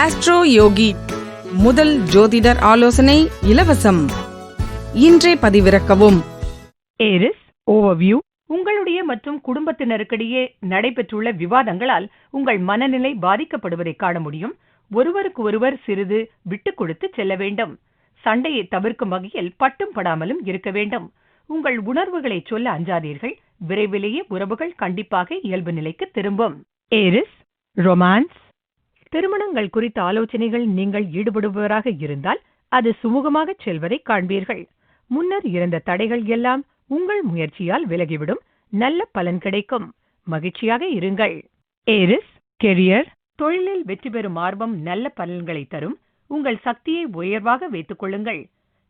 Astro யோகி முதல் ஜோதிடர் ஆலோசனை இலவசம். இன்றே பதிவிறக்கவும். ஏரிஸ் ஓவர்வியூ உங்களுடைய மற்றும் குடும்பத்தினருக்கிடையே நடைபெற்றுள்ள விவாதங்களால் உங்கள் மனநிலை பாதிக்கப்படுவதை காண முடியும். ஒருவருக்கு ஒருவர் சிறிது விட்டு கொடுத்து செல்ல வேண்டும். சண்டையை தவிர்க்கும் வகையில் பட்டும் படாமலும் இருக்க வேண்டும். உங்கள் உணர்வுகளை சொல்ல அஞ்சாதீர்கள். விரைவிலேயே உறவுகள் கண்டிப்பாக இயல்பு நிலைக்கு திரும்பும். ஏரிஸ் ரொமான்ஸ் திருமணங்கள் குறித்த ஆலோசனைகள் நீங்கள் ஈடுபடுபவராக இருந்தால் அது சுமூகமாக செல்வதை காண்பீர்கள். முன்னர் இருந்த தடைகள் எல்லாம் உங்கள் முயற்சியால் விலகிவிடும். நல்ல பலன் கிடைக்கும். மகிழ்ச்சியாக இருங்கள். ஏரிஸ் கெரியர் தொழிலில் வெற்றி பெறும் ஆர்வம் நல்ல பலன்களை தரும். உங்கள் சக்தியை உயர்வாக வைத்துக் கொள்ளுங்கள்.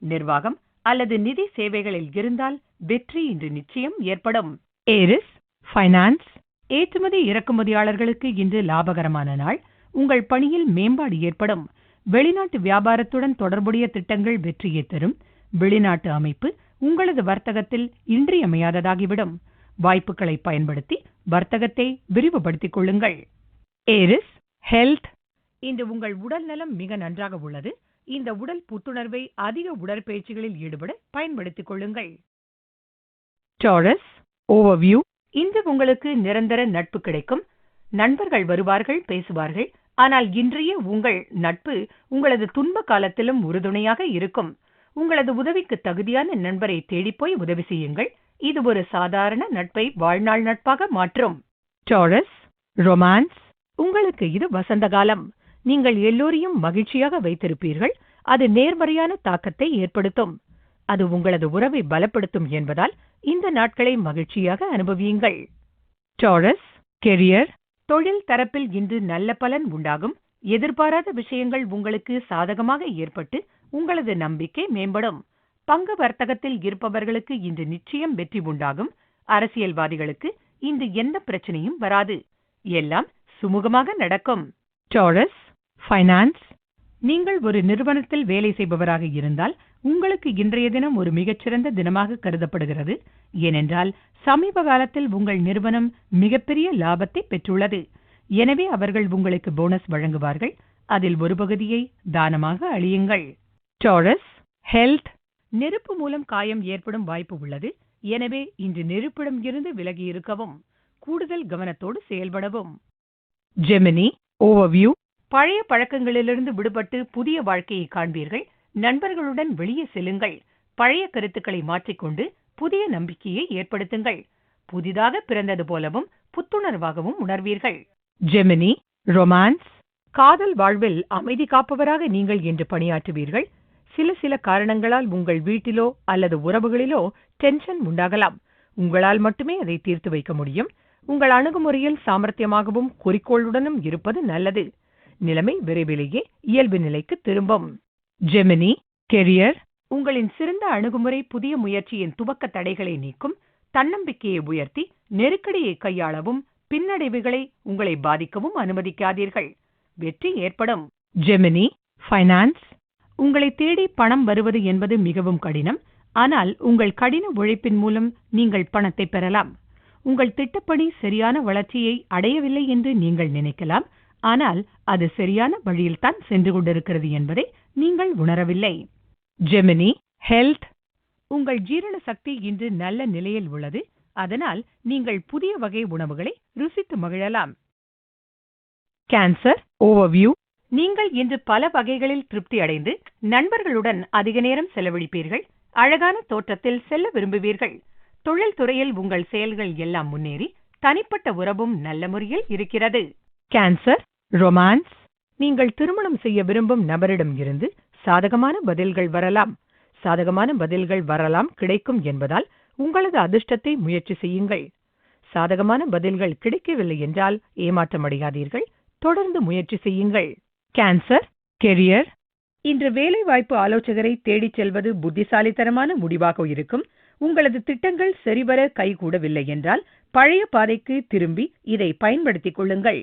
நிர்வாகம் அல்லது நிதி சேவைகளில் இருந்தால் வெற்றி இன்று நிச்சயம் ஏற்படும். ஏரிஸ் ஃபைனான்ஸ் ஏற்றுமதி இறக்குமதியாளர்களுக்கு இன்று லாபகரமான நாள். உங்கள் பணியில் மேம்பாடு ஏற்படும். வெளிநாட்டு வியாபாரத்துடன் தொடர்புடைய திட்டங்கள் வெற்றியை தரும். வெளிநாட்டு அமைப்பு உங்களது வர்த்தகத்தில் இன்றியமையாததாகிவிடும். வாய்ப்புகளை பயன்படுத்தி வர்த்தகத்தை விரிவுபடுத்திக் கொள்ளுங்கள். ஏரிஸ் ஹெல்த் இன்று உங்கள் உடல் நலம் மிக நன்றாக உள்ளது. இந்த உடல் புத்துணர்வை அதிக உடற்பயிற்சிகளில் ஈடுபட பயன்படுத்திக் கொள்ளுங்கள். டாரஸ் ஓவர்வியூ இன்று உங்களுக்கு நிரந்தர நட்பு கிடைக்கும். நண்பர்கள் வருவார்கள் பேசுவார்கள். ஆனால் இன்றைய உங்கள் நட்பு உங்களது துன்ப காலத்திலும் உறுதுணையாக இருக்கும். உங்களது உதவிக்கு தகுதியான நண்பரை தேடிப்போய் உதவி செய்யுங்கள். இது ஒரு சாதாரண நட்பை வாழ்நாள் நட்பாக மாற்றும். டாரஸ் ரொமான்ஸ் உங்களுக்கு இது வசந்த காலம். நீங்கள் எல்லோரையும் மகிழ்ச்சியாக வைத்திருப்பீர்கள். அது நேர்மறையான தாக்கத்தை ஏற்படுத்தும். அது உங்களது உறவை பலப்படுத்தும் என்பதால் இந்த நாட்களை மகிழ்ச்சியாக அனுபவியுங்கள். டாரஸ் கெரியர் தொழில் தரப்பில் இன்று நல்ல பலன் உண்டாகும். எதிர்பாராத விஷயங்கள் உங்களுக்கு சாதகமாக ஏற்பட்டு உங்களது நம்பிக்கை மேம்படும். பங்கு வர்த்தகத்தில் இருப்பவர்களுக்கு இன்று நிச்சயம் வெற்றி உண்டாகும். அரசியல்வாதிகளுக்கு இன்று எந்த பிரச்சனையும் வராது. எல்லாம் சுமூகமாக நடக்கும். டாரஸ் ஃபைனான்ஸ் நீங்கள் ஒரு நிறுவனத்தில் வேலை செய்பவராக இருந்தால் உங்களுக்கு இன்றைய தினம் ஒரு மிகச்சிறந்த தினமாக கருதப்படுகிறது. ஏனென்றால் சமீப காலத்தில் உங்கள் நிறுவனம் மிகப்பெரிய லாபத்தை பெற்றுள்ளது. எனவே அவர்கள் உங்களுக்கு போனஸ் வழங்குவார்கள். அதில் ஒரு பகுதியை தானமாக அழியுங்கள். டாரஸ் ஹெல்த் நெருப்பு மூலம் காயம் ஏற்படும் வாய்ப்பு உள்ளது. எனவே இன்று நெருப்பிடம் இருந்து விலகி இருக்கவும் கூடுதல் கவனத்தோடு செயல்படவும். ஜெமினி ஓவர்வியூ பழைய பழக்கங்களிலிருந்து விடுபட்டு புதிய வாழ்க்கையை காண்பீர்கள். நண்பர்களுடன் வெளியே செல்லுங்கள். பழைய கருத்துக்களை மாற்றிக்கொண்டு புதிய நம்பிக்கையை ஏற்படுத்துங்கள். புதிதாக பிறந்தது போலவும் புத்துணர்வாகவும் உணர்வீர்கள். Gemini romance. காதல் வாழ்வில் அமைதி காப்பவராக நீங்கள் என்று பணியாற்றுவீர்கள். சில சில காரணங்களால் உங்கள் வீட்டிலோ அல்லது உறவுகளிலோ டென்ஷன் உண்டாகலாம். உங்களால் மட்டுமே அதை தீர்த்து வைக்க முடியும். உங்கள் அணுகுமுறையில் சாமர்த்தியமாகவும் குறிக்கோளுடனும் இருப்பது நல்லது. நிலைமை விரைவிலேயே இயல்பு நிலைக்கு திரும்பும். ஜெமினி கெரியர் உங்களின் சிறந்த அணுகுமுறை புதிய முயற்சியின் துவக்க தடைகளை நீக்கும் தன்னம்பிக்கையை உயர்த்தி நெருக்கடியை கையாளவும் பின்னடைவுகளை உங்களை பாதிக்கவும் அனுமதிக்காதீர்கள். வெற்றி ஏற்படும். ஜெமினி ஃபைனான்ஸ் உங்களை தேடி பணம் வருவது என்பது மிகவும் கடினம். ஆனால் உங்கள் கடின உழைப்பின் மூலம் நீங்கள் பணத்தை பெறலாம். உங்கள் திட்டப்படி சரியான வளர்ச்சியை அடையவில்லை என்று நீங்கள் நினைக்கலாம். ஆனால் அது சரியான வழியில்தான் சென்று கொண்டிருக்கிறது என்பதை நீங்கள் உணரவில்லை. Gemini health. உங்கள் ஜீரண சக்தி இன்று நல்ல நிலையில் உள்ளது. அதனால் நீங்கள் புதிய வகை உணவுகளை ருசித்து மகிழலாம். கேன்சர் ஓவர்வியூ நீங்கள் இன்று பல வகைகளில் திருப்தி அடைந்து நண்பர்களுடன் அதிக நேரம் செலவழிப்பீர்கள். அழகான தோற்றத்தில் செல்ல விரும்புவீர்கள். தொழில்துறையில் உங்கள் செயல்கள் எல்லாம் முன்னேறி தனிப்பட்ட உறவும் நல்ல முறையில் இருக்கிறது. கேன்சர் ரொமான்ஸ் நீங்கள் திருமணம் செய்ய விரும்பும் நபரிடம் இருந்து சாதகமான பதில்கள் வரலாம். சாதகமான பதில்கள் வரலாம் கிடைக்கும் என்பதால் உங்களது அதிர்ஷ்டத்தை முயற்சி செய்யுங்கள். சாதகமான பதில்கள் கிடைக்கவில்லை என்றால் ஏமாற்றமடையாதீர்கள் தொடர்ந்து முயற்சி செய்யுங்கள். கேன்சர் கெரியர் இன்று வேலைவாய்ப்பு ஆலோசகரை தேடிச் செல்வது புத்திசாலித்தனமான முடிவாக இருக்கும். உங்களது திட்டங்கள் சரிவர கைகூடவில்லை என்றால் பழைய பாதைக்கு திரும்பி இதை பயன்படுத்திக் கொள்ளுங்கள்.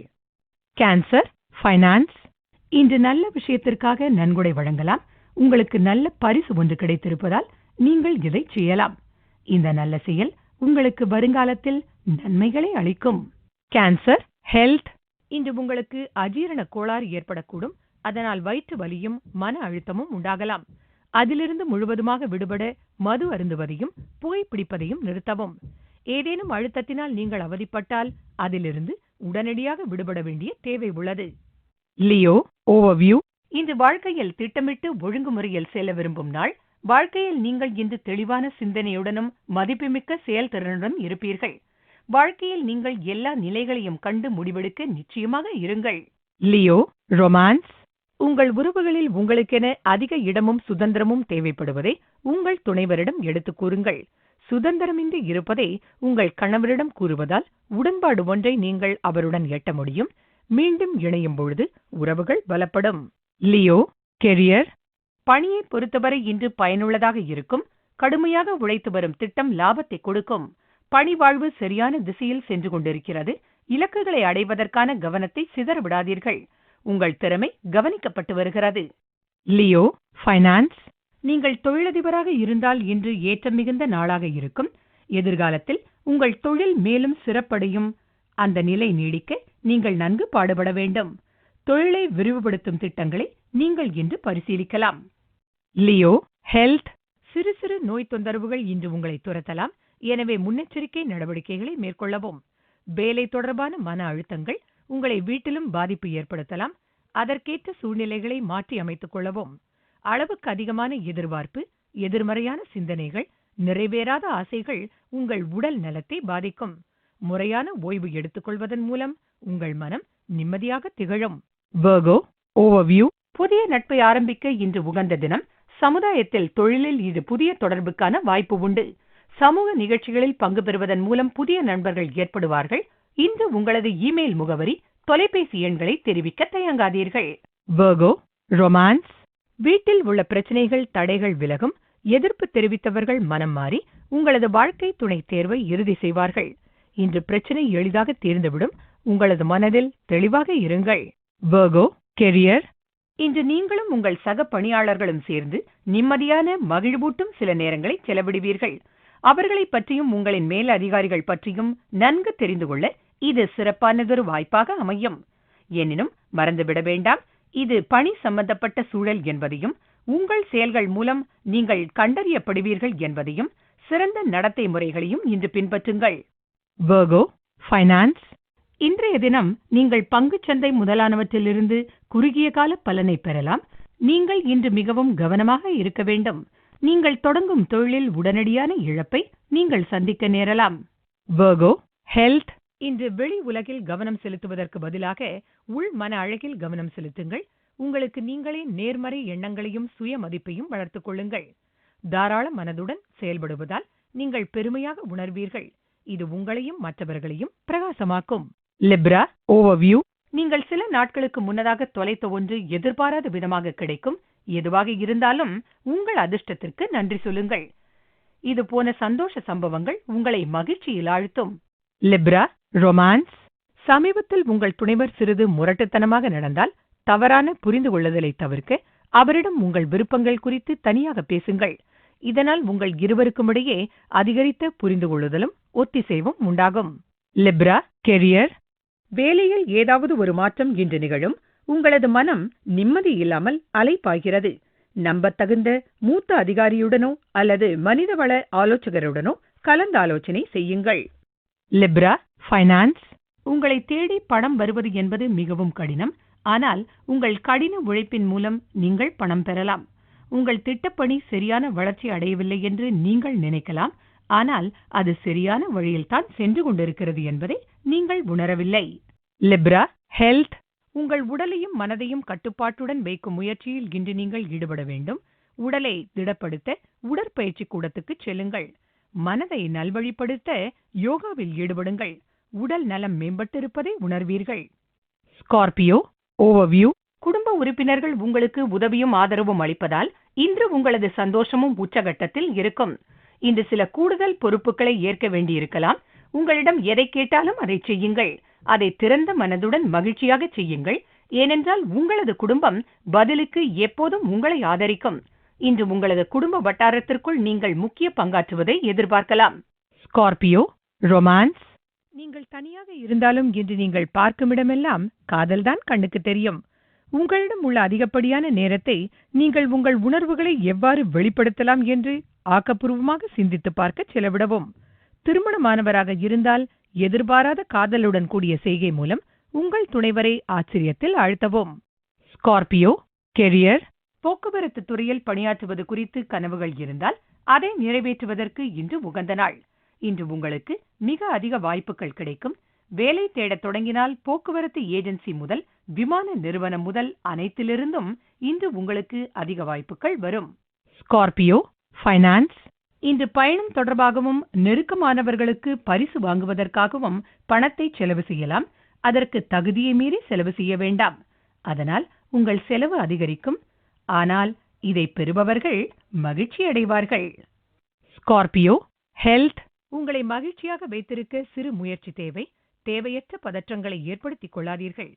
கேன்சர் ஃபைனான்ஸ் இன்று நல்ல விஷயத்திற்காக நன்கொடை வழங்கலாம். உங்களுக்கு நல்ல பரிசு ஒன்று கிடைத்திருப்பதால் நீங்கள் இதை செய்யலாம். இந்த நல்ல செயல் உங்களுக்கு வருங்காலத்தில் நன்மைகளை அளிக்கும். கேன்சர் ஹெல்த் இன்று உங்களுக்கு அஜீரண கோளாறு ஏற்படக்கூடும். அதனால் வயிற்று வலியும் மன அழுத்தமும் உண்டாகலாம். அதிலிருந்து முழுவதுமாக விடுபட மது அருந்துவதையும் புகைப்பிடிப்பதையும் நிறுத்தவும். ஏதேனும் அழுத்தத்தினால் நீங்கள் அவதிப்பட்டால் அதிலிருந்து உடனடியாக விடுபட வேண்டிய தேவை உள்ளது. லியோ ஓவர்வியூ இன்று வாழ்க்கையில் திட்டமிட்டு ஒழுங்குமுறையில் செல்ல விரும்பும் நாள். வாழ்க்கையில் நீங்கள் இன்று தெளிவான சிந்தனையுடனும் மதிப்புமிக்க செயல்திறனுடன் இருப்பீர்கள். வாழ்க்கையில் நீங்கள் எல்லா நிலைகளையும் கண்டு முடிவெடுக்க நிச்சயமாக இருங்கள். லியோ ரொமான்ஸ் உங்கள் உறவுகளில் உங்களுக்கென அதிக இடமும் சுதந்திரமும் தேவைப்படுவதை உங்கள் துணைவரிடம் எடுத்துக் கூறுங்கள். சுதந்திரமின்றி இருப்பதை உங்கள் கணவரிடம் கூறுவதால் உடன்பாடு ஒன்றை நீங்கள் அவருடன் எட்ட முடியும். மீண்டும் இணையும் பொழுது உறவுகள் பலப்படும். Leo career. பணியை பொறுத்தவரை இன்று பயனுள்ளதாக இருக்கும். கடுமையாக உழைத்து வரும் திட்டம் லாபத்தை கொடுக்கும். பணி வாழ்வு சரியான திசையில் சென்று கொண்டிருக்கிறது. இலக்குகளை அடைவதற்கான கவனத்தை சிதறவிடாதீர்கள் உங்கள் திறமை கவனிக்கப்பட்டு வருகிறது. Leo finance. நீங்கள் தொழிலதிபராக இருந்தால் இன்று ஏற்றம் மிகுந்த நாளாக இருக்கும். எதிர்காலத்தில் உங்கள் தொழில் மேலும் சிறப்படையும். அந்த நிலை நீடிக்க நீங்கள் நன்கு பாடுபட வேண்டும். தொழிலை விரிவுபடுத்தும் திட்டங்களை நீங்கள் இன்று பரிசீலிக்கலாம். லியோ ஹெல்த் சிறு சிறு நோய் தொந்தரவுகள் இன்று உங்களை துரத்தலாம். எனவே முன்னெச்சரிக்கை நடவடிக்கைகளை மேற்கொள்ளவும். வேலை தொடர்பான மன அழுத்தங்கள் உங்களை வீட்டிலும் பாதிப்பு ஏற்படுத்தலாம். அதற்கேற்ற சூழ்நிலைகளை மாற்றி அமைத்துக் கொள்ளவும். அளவுக்கு அதிகமான எதிர்பார்ப்பு எதிர்மறையான சிந்தனைகள் நிறைவேறாத ஆசைகள் உங்கள் உடல் நலத்தை பாதிக்கும். முறையான ஓய்வு எடுத்துக்கொள்வதன் மூலம் உங்கள் மனம் நிம்மதியாக திகழும். வர்கோ ஓவர்வியூ புதிய நட்பை ஆரம்பிக்க இன்று உகந்த தினம். சமுதாயத்தில் தொழிலில் இது புதிய தொடர்புக்கான வாய்ப்பு உண்டு. சமூக நிகழ்ச்சிகளில் பங்கு பெறுவதன் மூலம் புதிய நண்பர்கள் ஏற்படுவார்கள். இன்று உங்களது இமெயில் முகவரி தொலைபேசி எண்களை தெரிவிக்க தயங்காதீர்கள். வர்கோ ரொமான்ஸ் வீட்டில் உள்ள பிரச்சனைகள் தடைகள் விலகும். எதிர்ப்பு தெரிவித்தவர்கள் மனம் மாறி உங்களது வாழ்க்கை துணை தேர்வை இறுதி செய்வார்கள். இன்று பிரச்சனை எளிதாக தீர்ந்துவிடும். உங்களது மனதில் தெளிவாக இருங்கள். வர்கோ கெரியர் இன்று நீங்களும் உங்கள் சக பணியாளர்களும் சேர்ந்து நிம்மதியான மகிழ்வூட்டும் சில நேரங்களை செலவிடுவீர்கள். அவர்களை பற்றியும் உங்களின் மேல் அதிகாரிகள் பற்றியும் நன்கு தெரிந்து கொள்ள இது சிறப்பானதொரு வாய்ப்பாக அமையும். எனினும் மறந்துவிட வேண்டாம். இது பணி சம்பந்தப்பட்ட சூழல் என்பதையும் உங்கள் செயல்கள் மூலம் நீங்கள் கண்டறியப்படுவீர்கள் என்பதையும் சிறந்த நடத்தை முறைகளையும் இன்று பின்பற்றுங்கள். வர்கோ ஃபைனான்ஸ் இன்றைய தினம் நீங்கள் பங்குச்சந்தை முதலானவற்றிலிருந்து குறுகிய கால பலனை பெறலாம். நீங்கள் இன்று மிகவும் கவனமாக இருக்க வேண்டும். நீங்கள் தொடங்கும் தொழிலில் உடனடியான இழப்பை நீங்கள் சந்திக்க நேரலாம். வர்கோ ஹெல்த் இன்று வெளி உலகில் கவனம் செலுத்துவதற்கு பதிலாக உள் மன அழகில் கவனம் செலுத்துங்கள். உங்களுக்கு நீங்களே நேர்மறை எண்ணங்களையும் சுய மதிப்பையும் வளர்த்துக் கொள்ளுங்கள். தாராள மனதுடன் செயல்படுவதால் நீங்கள் பெருமையாக உணர்வீர்கள். இது உங்களையும் மற்றவர்களையும் பிரகாசமாக்கும். லிப்ரா ஓவர்வியூ நீங்கள் சில நாட்களுக்கு முன்னதாக தொலைத்த ஒன்று எதிர்பாராத விதமாக கிடைக்கும். எதுவாக இருந்தாலும் உங்கள் அதிர்ஷ்டத்திற்கு நன்றி சொல்லுங்கள். இது போன சந்தோஷ சம்பவங்கள் உங்களை மகிழ்ச்சியில் ஆழ்த்தும். லிப்ரா ரொமான்ஸ் சமீபத்தில் உங்கள் துணைவர் சிறிது முரட்டுத்தனமாக நடந்தால் தவறான புரிந்து கொள்ளுதலை தவிர்க்க அவரிடம் உங்கள் விருப்பங்கள் குறித்து தனியாக பேசுங்கள். இதனால் உங்கள் இருவருக்குமிடையே அதிகரித்த புரிந்து கொள்ளுதலும் ஒத்திசைவும் உண்டாகும். லிப்ரா கெரியர் வேலையில் ஏதாவது ஒரு மாற்றம் இன்று நிகழும். உங்களது மனம் நிம்மதி இல்லாமல் அலைப்பாய்கிறது நம்பத்தகுந்த மூத்த அதிகாரியுடனோ அல்லது மனிதவள ஆலோசகருடனோ கலந்தாலோசனை செய்யுங்கள். லிப்ரா ஃபைனான்ஸ் உங்களை தேடி பணம் வருவது என்பது மிகவும் கடினம். ஆனால் உங்கள் கடின உழைப்பின் மூலம் நீங்கள் பணம் பெறலாம். உங்கள் திட்டப்பணி சரியான வளர்ச்சி அடையவில்லை என்று நீங்கள் நினைக்கலாம். ஆனால் அது சரியான வழியில்தான் சென்று கொண்டிருக்கிறது என்பதை நீங்கள் உணரவில்லை. லிப்ரா ஹெல்த் உங்கள் உடலையும் மனதையும் கட்டுப்பாட்டுடன் வைக்கும் முயற்சியில் இன்று நீங்கள் ஈடுபட வேண்டும். உடலை திடப்படுத்த உடற்பயிற்சி கூடத்துக்கு செல்லுங்கள். மனதை நல்வழிப்படுத்த யோகாவில் ஈடுபடுங்கள். உடல் நலம் மேம்பட்டிருப்பதை உணர்வீர்கள். ஸ்கார்பியோ ஓவர்வியூ குடும்ப உறுப்பினர்கள் உங்களுக்கு உதவியும் ஆதரவும் அளிப்பதால் இன்று உங்களது சந்தோஷமும் உச்சகட்டத்தில் இருக்கும். இன்று சில கூடுதல் பொறுப்புகளை ஏற்க வேண்டியிருக்கலாம். உங்களிடம் எதை கேட்டாலும் அதை செய்யுங்கள். அதை திறந்த மனதுடன் மகிழ்ச்சியாக செய்யுங்கள். ஏனென்றால் உங்களது குடும்பம் பதிலுக்கு எப்போதும் உங்களை ஆதரிக்கும். இன்று உங்களது குடும்ப வட்டாரத்திற்குள் நீங்கள் முக்கிய பங்காற்றுவதை எதிர்பார்க்கலாம். ஸ்கார்பியோ ரொமான்ஸ் நீங்கள் தனியாக இருந்தாலும் இன்று நீங்கள் பார்க்கும் இடமெல்லாம் காதல்தான் கண்ணுக்கு தெரியும். உங்களிடம் உள்ள அதிகப்படியான நேரத்தை நீங்கள் உங்கள் உணர்வுகளை எவ்வாறு வெளிப்படுத்தலாம் என்று ஆக்கப்பூர்வமாக சிந்தித்து பார்க்க செலவிடவும். திருமணமானவராக இருந்தால் எதிர்பாராத காதலுடன் கூடிய செய்கை மூலம் உங்கள் துணைவரை ஆச்சரியத்தில் ஆழ்த்தவும். ஸ்கார்பியோ கெரியர் போக்குவரத்து துறையில் பணியாற்றுவது குறித்து கனவுகள் இருந்தால் அதை நிறைவேற்றுவதற்கு இன்று உகந்த நாள். இன்று உங்களுக்கு மிக அதிக வாய்ப்புகள் கிடைக்கும். வேலை தேடத் தொடங்கினால் போக்குவரத்து ஏஜென்சி முதல் விமான நிறுவனம் முதல் அனைத்திலிருந்தும் இன்று உங்களுக்கு அதிக வாய்ப்புகள் வரும். ஸ்கார்பியோ ஃபைனான்ஸ் இன்று பயணம் தொடர்பாகவும் நெருக்கமானவர்களுக்கு பரிசு வாங்குவதற்காகவும் பணத்தை செலவு செய்யலாம். அதற்கு தகுதியை மீறி செலவு செய்ய வேண்டாம். அதனால் உங்கள் செலவு அதிகரிக்கும். ஆனால் இதை பெறுபவர்கள் மகிழ்ச்சி அடைவார்கள். ஸ்கார்பியோ ஹெல்த் உங்களை மகிழ்ச்சியாக வைத்திருக்க சிறு முயற்சி தேவை. தேவையற்ற பதற்றங்களை ஏற்படுத்திக் கொள்ளாதீர்கள்.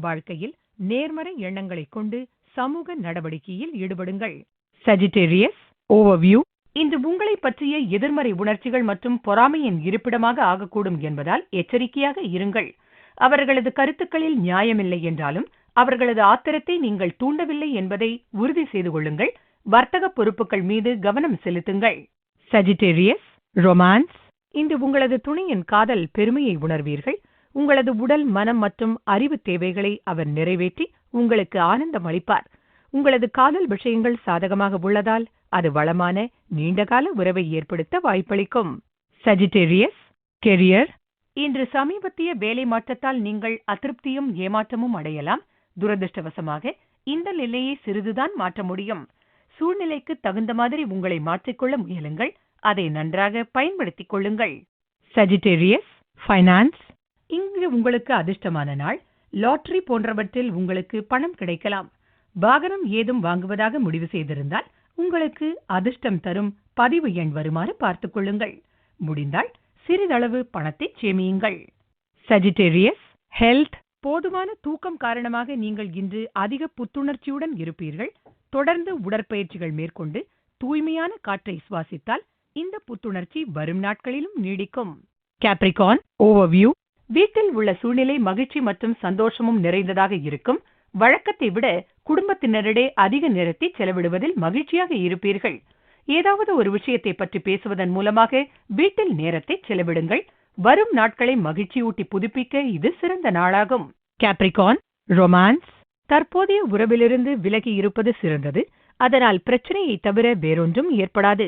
வாழ்க்கையில் நேர்மறை எண்ணங்களைக் கொண்டு சமூக நடவடிக்கையில் ஈடுபடுங்கள். சஜிடேரியஸ் ஓவர்வியூ இன்று உங்களை பற்றிய எதிர்மறை உணர்ச்சிகள் மற்றும் பொறாமையின் இருப்பிடமாக ஆகக்கூடும் என்பதால் எச்சரிக்கையாக இருங்கள். அவர்களது கருத்துக்களில் நியாயமில்லை என்றாலும் அவர்களது ஆத்திரத்தை நீங்கள் தூண்டவில்லை என்பதை உறுதி செய்து கொள்ளுங்கள். வர்த்தக பொறுப்புகள் மீது கவனம் செலுத்துங்கள். சஜிடேரியஸ் ரொமான்ஸ் இன்று உங்களது துணையின் காதல் பெருமையை உணர்வீர்கள். உங்களது உடல் மனம் மற்றும் அறிவு தேவைகளை அவர் நிறைவேற்றி உங்களுக்கு ஆனந்தம் அளிப்பார். உங்களது காதல் விஷயங்கள் சாதகமாக உள்ளதால் அது வளமான நீண்டகால உறவை ஏற்படுத்த வாய்ப்பளிக்கும். சஜிடேரியஸ் கெரியர் இன்று சமீபத்திய வேலை மாற்றத்தால் நீங்கள் அதிருப்தியும் ஏமாற்றமும் அடையலாம். துரதிருஷ்டவசமாக இந்த நிலையை சிறிதுதான் மாற்ற முடியும். சூழ்நிலைக்கு தகுந்த மாதிரி உங்களை மாற்றிக்கொள்ள முயலுங்கள். அதை நன்றாக பயன்படுத்திக் கொள்ளுங்கள். சஜிடேரியஸ் ஃபைனான்ஸ் இங்கு உங்களுக்கு அதிர்ஷ்டமான நாள். லாட்டரி போன்றவற்றில் உங்களுக்கு பணம் கிடைக்கலாம். வாகனம் ஏதும் வாங்குவதாக முடிவு செய்திருந்தால் உங்களுக்கு அதிர்ஷ்டம் தரும் பதிவு எண் வருமாறு பார்த்துக் கொள்ளுங்கள். முடிந்தால் சிறிதளவு பணத்தை சேமியுங்கள். சஜிடேரியஸ் ஹெல்த் போதுமான தூக்கம் காரணமாக நீங்கள் இன்று அதிக புத்துணர்ச்சியுடன் இருப்பீர்கள். தொடர்ந்து உடற்பயிற்சிகள் மேற்கொண்டு தூய்மையான காற்றை சுவாசித்தால் இந்த புத்துணர்ச்சி வரும் நாட்களிலும் நீடிக்கும். கேப்ரிகான் ஓவர்வியூ வீட்டில் உள்ள சூழ்நிலை மகிழ்ச்சி மற்றும் சந்தோஷமும் நிறைந்ததாக இருக்கும். வழக்கத்தை விட குடும்பத்தினரிடையே அதிக நேரத்தை செலவிடுவதில் மகிழ்ச்சியாக இருப்பீர்கள். ஏதாவது ஒரு விஷயத்தை பற்றி பேசுவதன் மூலமாக வீட்டில் நேரத்தை செலவிடுங்கள். வரும் நாட்களை மகிழ்ச்சியூட்டி புதுப்பிக்க இது சிறந்த நாளாகும். கேப்ரிகான் ரொமான்ஸ் தற்போதைய உறவிலிருந்து விலகி இருப்பது சிறந்தது. அதனால் பிரச்சனையை தவிர வேறொன்றும் ஏற்படாது.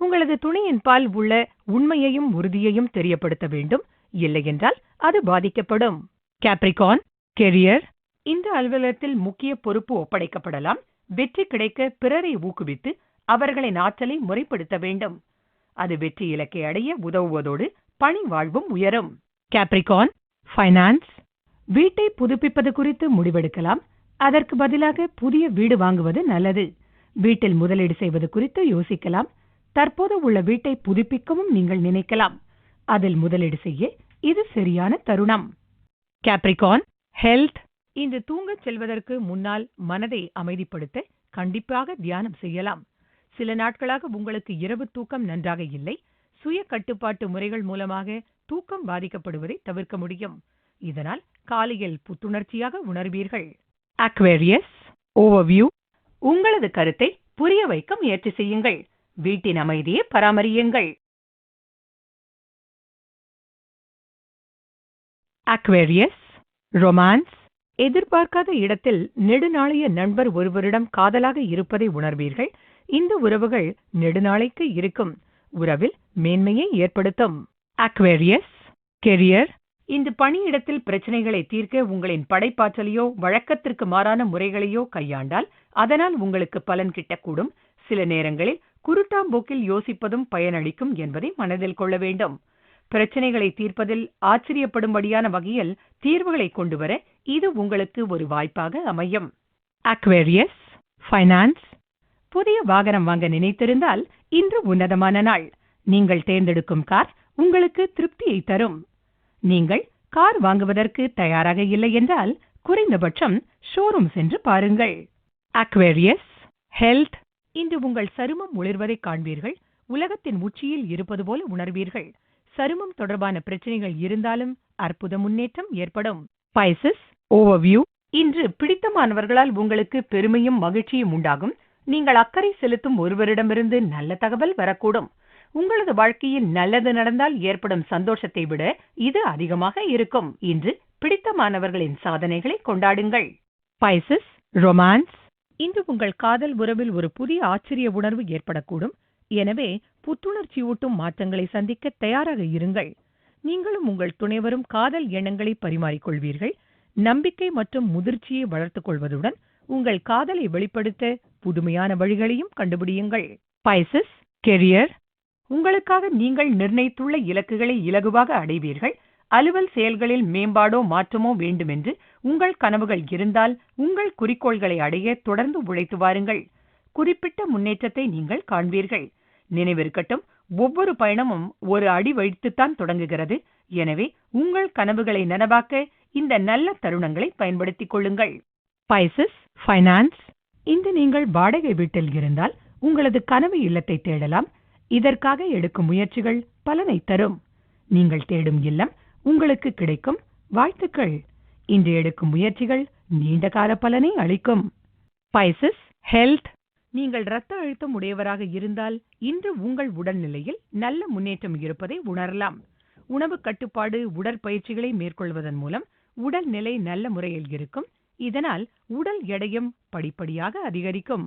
உங்களது துணையின் பால் உள்ள உண்மையையும் உறுதியையும் தெரியப்படுத்த வேண்டும். இல்லையென்றால் அது பாதிக்கப்படும். கேப்ரிகான் கெரியர் இந்த அலுவலகத்தில் முக்கிய பொறுப்பு ஒப்படைக்கப்படலாம். வெற்றி கிடைக்க பிறரை ஊக்குவித்து அவர்களின் ஆற்றலை முறைப்படுத்த வேண்டும். அது வெற்றி இலக்கை அடைய உதவுவதோடு பணி வாழ்வும் உயரும். கேப்ரிகான் ஃபைனான்ஸ் வீட்டை புதுப்பிப்பது குறித்து முடிவெடுக்கலாம். அதற்கு பதிலாக புதிய வீடு வாங்குவது நல்லது. வீட்டில் முதலீடு செய்வது குறித்து யோசிக்கலாம். தற்போது உள்ள வீட்டை புதுப்பிக்கவும் நீங்கள் நினைக்கலாம். அதில் முதலீடு செய்ய இது சரியான தருணம். கேப்ரிகான் ஹெல்த் இன்று தூங்கச் செல்வதற்கு முன்னால் மனதை அமைதிப்படுத்த கண்டிப்பாக தியானம் செய்யலாம். சில நாட்களாக உங்களுக்கு இரவு தூக்கம் நன்றாக இல்லை. சுய கட்டுப்பாட்டு முறைகள் மூலமாக தூக்கம் பாதிக்கப்படுவதை தவிர்க்க முடியும். இதனால் காலையில் புத்துணர்ச்சியாக உணர்வீர்கள். அக்வேரியஸ் ஓவர்வியூ உங்களது கருத்தை புரிய வைக்க முயற்சி செய்யுங்கள். வீட்டின் அமைதியை பராமரியுங்கள். அக்வேரியஸ் ரொமான்ஸ் எதிர்பார்க்காத இடத்தில் நெடுநாளைய நண்பர் ஒருவரிடம் காதலாக இருப்பதை உணர்வீர்கள். இந்த உறவுகள் நெடுநாளைக்கு இருக்கும். உறவில் மேன்மையை ஏற்படுத்தும். அக்வேரியஸ் கெரியர் இந்த பணியிடத்தில் பிரச்சனைகளை தீர்க்க உங்களின் படைப்பாற்றலையோ வழக்கத்திற்கு மாறான முறைகளையோ கையாண்டால் அதனால் உங்களுக்கு பலன் கிட்டக்கூடும். சில நேரங்களில் குருட்டாம்போக்கில் யோசிப்பதும் பயனளிக்கும் என்பதை மனதில் கொள்ள வேண்டும். பிரச்சனைகளை தீர்ப்பதில் ஆச்சரியப்படும்படியான வகையில் தீர்வுகளை கொண்டுவர இது உங்களுக்கு ஒரு வாய்ப்பாக அமையும். அக்வேரியஸ் ஃபைனான்ஸ் புதிய வாகனம் வாங்க நினைத்திருந்தால் இன்று உன்னதமான நாள். நீங்கள் தேர்ந்தெடுக்கும் கார் உங்களுக்கு திருப்தியை தரும். நீங்கள் கார் வாங்குவதற்கு தயாராக இல்லை என்றால் குறைந்தபட்சம் ஷோரூம் சென்று பாருங்கள். அக்வேரியஸ் ஹெல்த் இன்று உங்கள் சருமம் ஒளிர்வதை காண்பீர்கள். உலகத்தின் உச்சியில் இருப்பது போல உணர்வீர்கள். சருமம் தொடர்பான பிரச்சனைகள் இருந்தாலும் அற்புத முன்னேற்றம் ஏற்படும். பைசஸ் ஓவர்வியூ இன்று பிடித்தமானவர்களால் உங்களுக்கு பெருமையும் மகிழ்ச்சியும் உண்டாகும். நீங்கள் அக்கறை செலுத்தும் ஒருவரிடமிருந்து நல்ல தகவல் வரக்கூடும். உங்களது வாழ்க்கையில் நல்லது நடந்தால் ஏற்படும் சந்தோஷத்தை விட இது அதிகமாக இருக்கும். இன்று பிடித்தமானவர்களின் சாதனைகளை கொண்டாடுங்கள். பைசஸ் ரொமான்ஸ் இன்று உங்கள் காதல் உறவில் ஒரு புதிய ஆச்சரிய உணர்வு ஏற்படக்கூடும். எனவே புத்துணர்ச்சியூட்டும் மாற்றங்களை சந்திக்க தயாராக இருங்கள். நீங்களும் உங்கள் துணைவரும் காதல் எண்ணங்களை பரிமாறிக்கொள்வீர்கள். நம்பிக்கை மற்றும் முதிர்ச்சியை வளர்த்துக் கொள்வதுடன் உங்கள் காதலை வெளிப்படுத்த புதுமையான வழிகளையும் கண்டுபிடியுங்கள். பைசஸ் கெரியர் உங்களுக்காக நீங்கள் நிர்ணயித்துள்ள இலக்குகளை இலகுவாக அடைவீர்கள். அலுவல் செயல்களில் மேம்பாடோ மாற்றமோ வேண்டுமென்று உங்கள் கனவுகள் இருந்தால் உங்கள் குறிக்கோள்களை அடைய தொடர்ந்து உழைத்து வாருங்கள். குறிப்பிட்ட முன்னேற்றத்தை நீங்கள் காண்பீர்கள். நினைவிருக்கட்டும். ஒவ்வொரு பயணமும் ஒரு அடி வைத்துத்தான் தொடங்குகிறது. எனவே உங்கள் கனவுகளை நனவாக்க இந்த நல்ல தருணங்களை பயன்படுத்திக் கொள்ளுங்கள். பைசஸ் ஃபைனான்ஸ் இன்று நீங்கள் வாடகை வீட்டில் இருந்தால் உங்களது கனவு இல்லத்தை தேடலாம். இதற்காக எடுக்கும் முயற்சிகள் பலனை தரும். நீங்கள் தேடும் இல்லம் உங்களுக்கு கிடைக்கும். வாழ்த்துக்கள். இன்று எடுக்கும் முயற்சிகள் நீண்ட கால பலனை அளிக்கும். பைசஸ் ஹெல்த் நீங்கள் இரத்த அழுத்தம் உடையவராக இருந்தால் இன்று உங்கள் உடல்நிலையில் நல்ல முன்னேற்றம் இருப்பதை உணரலாம். உணவு கட்டுப்பாடு உடற்பயிற்சிகளை மேற்கொள்வதன் மூலம் உடல்நிலை நல்ல முறையில் இருக்கும். இதனால் உடல் எடையும் படிப்படியாக அதிகரிக்கும்.